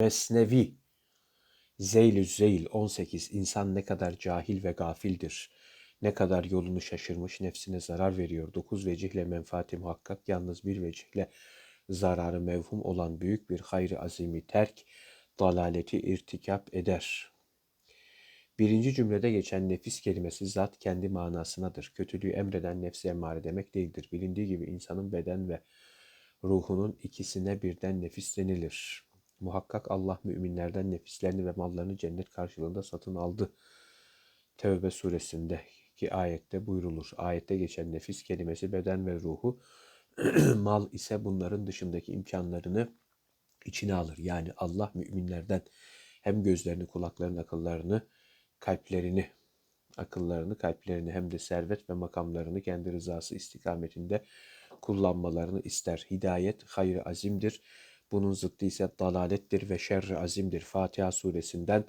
Mesnevi Zeylü Zeyl 18 İnsan ne kadar cahil ve gafildir. Ne kadar yolunu şaşırmış nefsine zarar veriyor. Dokuz vecihle menfaati muhakkak yalnız bir vecihle zararı mevhum olan büyük bir hayri azimi terk dalaleti irtikap eder. Birinci cümlede geçen nefis kelimesi zat kendi manasınadır. Kötülüğü emreden nefsi emmare demek değildir. Bilindiği gibi insanın beden ve ruhunun ikisine birden nefis denilir. Muhakkak Allah müminlerden nefislerini ve mallarını cennet karşılığında satın aldı. Tevbe suresindeki ayette buyrulur. Ayette geçen nefis kelimesi beden ve ruhu, mal ise bunların dışındaki imkanlarını içine alır. Yani Allah müminlerden hem gözlerini, kulaklarını, akıllarını, kalplerini, akıllarını, kalplerini hem de servet ve makamlarını kendi rızası istikametinde kullanmalarını ister. Hidayet hayır azimdir. Bunun zıttı ise dalalettir ve şerri azimdir. Fatiha suresinden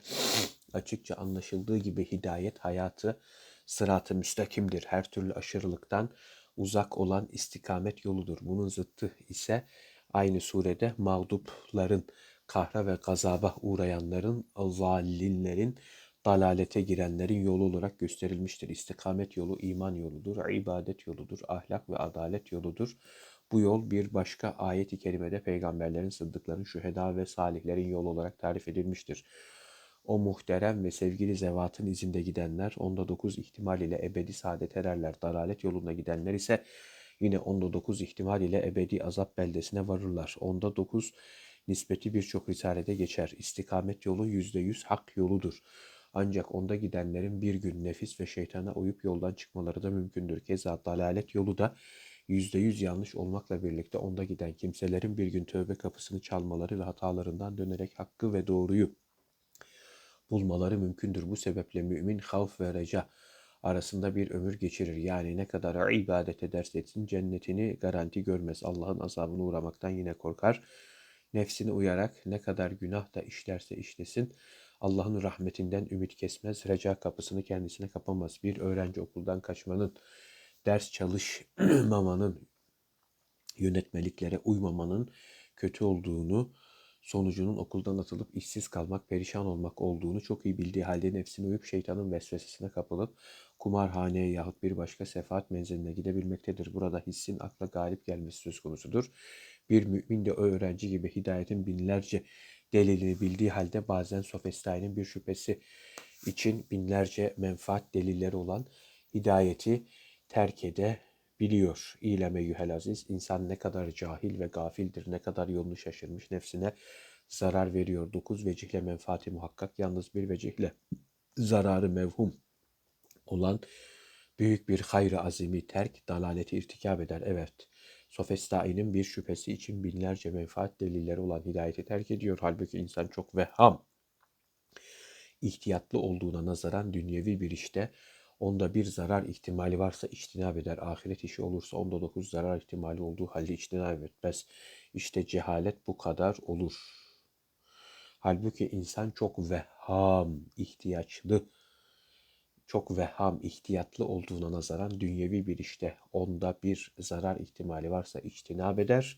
açıkça anlaşıldığı gibi hidayet hayatı sıratı müstakimdir. Her türlü aşırılıktan uzak olan istikamet yoludur. Bunun zıttı ise aynı surede mağdupların, kahra ve gazaba uğrayanların, zallinlerin, dalalete girenlerin yolu olarak gösterilmiştir. İstikamet yolu iman yoludur, ibadet yoludur, ahlak ve adalet yoludur. Bu yol bir başka ayet-i kerimede peygamberlerin, sıddıkların, şüheda ve salihlerin yolu olarak tarif edilmiştir. O muhterem ve sevgili zevatın izinde gidenler, onda dokuz ihtimal ile ebedi saadet ererler. Dalalet yolunda gidenler ise yine onda dokuz ihtimal ile ebedi azap beldesine varırlar. Onda dokuz nispeti birçok risalede geçer. İstikamet yolu yüzde yüz hak yoludur. Ancak onda gidenlerin bir gün nefis ve şeytana uyup yoldan çıkmaları da mümkündür. Keza dalalet yolu da yüzde yüz yanlış olmakla birlikte onda giden kimselerin bir gün tövbe kapısını çalmaları ve hatalarından dönerek hakkı ve doğruyu bulmaları mümkündür. Bu sebeple mümin havf ve reca arasında bir ömür geçirir. Yani ne kadar ibadet ederse etsin cennetini garanti görmez. Allah'ın azabına uğramaktan yine korkar. Nefsini uyarak ne kadar günah da işlerse işlesin Allah'ın rahmetinden ümit kesmez. Reca kapısını kendisine kapamaz. Bir öğrenci okuldan kaçmanın, ders çalışmamanın, yönetmeliklere uymamanın kötü olduğunu, sonucunun okuldan atılıp işsiz kalmak, perişan olmak olduğunu çok iyi bildiği halde nefsine uyup şeytanın vesvesesine kapılıp kumarhaneye yahut bir başka sefaat menziline gidebilmektedir. Burada hissin akla galip gelmesi söz konusudur. Bir mümin de öğrenci gibi hidayetin binlerce delilini bildiği halde bazen sofistayinin bir şüphesi için binlerce menfaat delilleri olan hidayeti terk edebiliyor. İleme yühel aziz, insan ne kadar cahil ve gafildir, ne kadar yolunu şaşırmış, nefsine zarar veriyor. Dokuz vecihle menfaati muhakkak, yalnız bir vecihle zararı mevhum olan büyük bir hayra azimi terk, dalaleti irtikab eder. Evet, Sofestai'nin bir şüphesi için binlerce menfaat delilleri olan hidayeti terk ediyor. Halbuki insan çok vehham, ihtiyatlı olduğuna nazaran dünyevi bir işte onda bir zarar ihtimali varsa içtinab eder. Ahiret işi olursa onda dokuz zarar ihtimali olduğu halde içtinab etmez. İşte cehalet bu kadar olur. Halbuki insan çok vehham, ihtiyaçlı, çok vehham, ihtiyatlı olduğuna nazaran dünyevi bir işte onda bir zarar ihtimali varsa içtinab eder.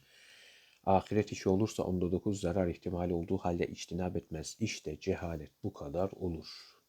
Ahiret işi olursa onda dokuz zarar ihtimali olduğu halde içtinab etmez. İşte cehalet bu kadar olur.''